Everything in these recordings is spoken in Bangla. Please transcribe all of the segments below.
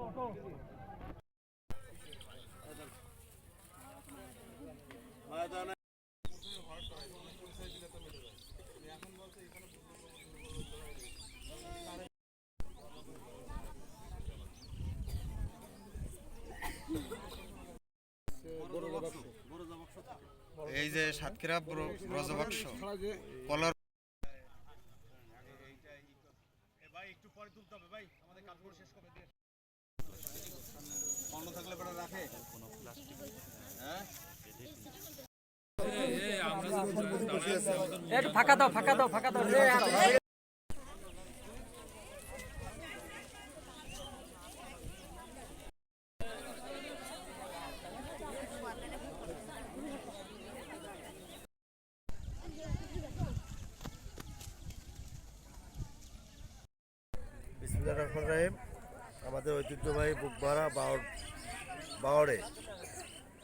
ওটো ওটো এই যে সাতক্ষীরা ব্র- ব্রজবাক্স কলার ফাঁকা দাও ফাঁকা দাও ফাঁকা দাও। রহমান রাহিম আমাদের ঐতিহ্যবাহী বুকবাড়া বাউর বাওয়ারে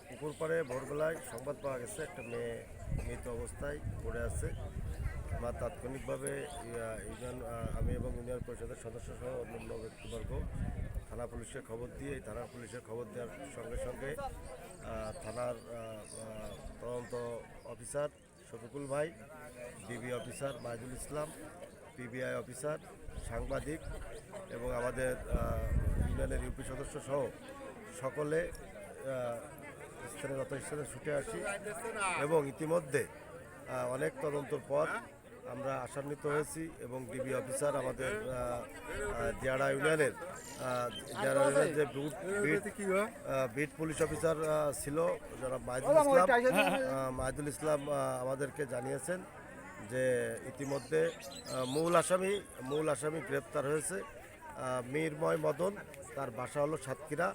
পুকুর পাড়ে ভোরবেলায় সংবাদ পাওয়া গেছে, একটা মেয়ে মৃত অবস্থায় পড়ে আছে। আমরা তাৎক্ষণিকভাবে ইউনিয়ন আমি এবং ইউনিয়ন পরিষদের সদস্য সহ অন্যান্য ব্যক্তিবর্গ, থানা পুলিশকে খবর দিয়ে, এই থানা পুলিশের খবর দেওয়ার সঙ্গে সঙ্গে থানার তদন্ত অফিসার শফিকুল ভাই DB officer Mahidul Islam PBI officer সাংবাদিক এবং আমাদের ইউনিয়নের ইউপি সদস্য সহ সকলে আহ, স্থানে ছুটে আসি এবং ইতিমধ্যে অনেক তদন্তর পর আমরা আসান্বিত হয়েছি এবং ডিবি অফিসার আমাদের দিয়াড়া ইউনিয়নের দিয়াড়া ইউনিয়নের যে বিট পুলিশ অফিসার ছিল যারা মাহিদুল ইসলাম মাহিদুল ইসলাম আমাদেরকে জানিয়েছেন। যে ইতিমধ্যে মূল আসামি মূল আসামি গ্রেপ্তার হয়েছে মীরময় মদন, তার বাসা হলো সাতক্ষীরা,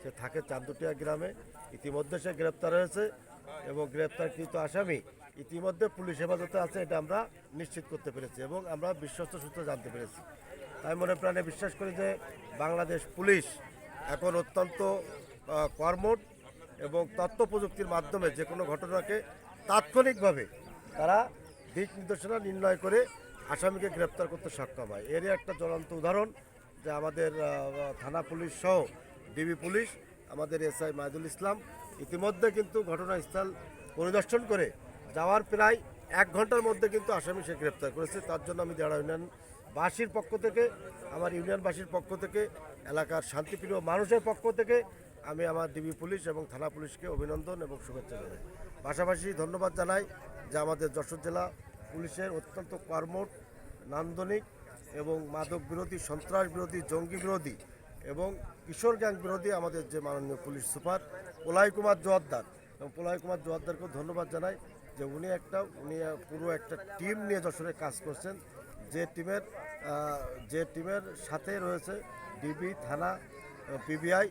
সে থাকে চান্দুটিয়া গ্রামে। ইতিমধ্যে সে গ্রেপ্তার হয়েছে এবং গ্রেপ্তারকৃত আসামি ইতিমধ্যে পুলিশ হেফাজতে আছে, এটা আমরা নিশ্চিত করতে পেরেছি এবং আমরা বিশ্বস্ত সূত্রে জানতে পেরেছি। আমি মনে প্রাণে বিশ্বাস করি যে বাংলাদেশ পুলিশ এখন অত্যন্ত কর্মট এবং তথ্য প্রযুক্তির মাধ্যমে যে কোনো ঘটনাকে তাৎক্ষণিকভাবে তারা দিক নির্দেশনা নির্ণয় করে আসামিকে গ্রেপ্তার করতে সক্ষম হয়। এরই একটা জ্বলন্ত উদাহরণ যে আমাদের থানা পুলিশ সহ ডিবি পুলিশ, আমাদের এসআই মাহিদুল ইসলাম ইতিমধ্যে কিন্তু ঘটনাস্থল পরিদর্শন করে যাওয়ার প্রায় এক ঘণ্টার মধ্যে কিন্তু আসামি সে গ্রেপ্তার করেছে। তার জন্য আমি যারা ইউনিয়ন বাসীর পক্ষ থেকে, আমার ইউনিয়নবাসীর পক্ষ থেকে, এলাকার শান্তিপ্রিয় মানুষের পক্ষ থেকে আমি আমার ডিবি পুলিশ এবং থানা পুলিশকে অভিনন্দন এবং শুভেচ্ছা জানাই। পাশাপাশি ধন্যবাদ জানাই যে আমাদের যশোর জেলা পুলিশের অত্যন্ত কর্মঠ, নান্দনিক এবং মাদক বিরোধী, সন্ত্রাস বিরোধী, জঙ্গি বিরোধী এবং কিশোর গ্যাং বিরোধী আমাদের যে মাননীয় পুলিশ সুপার পোলাই কুমার জোয়াদ্দার এবং পোলাই কুমার জোয়াদ্দারকেও ধন্যবাদ জানাই যে উনি একটা, উনি পুরো একটা টিম নিয়ে যশোরে কাজ করছেন। যে টিমের যে টিমের সাথে রয়েছে ডিবি, থানা পিবিআই।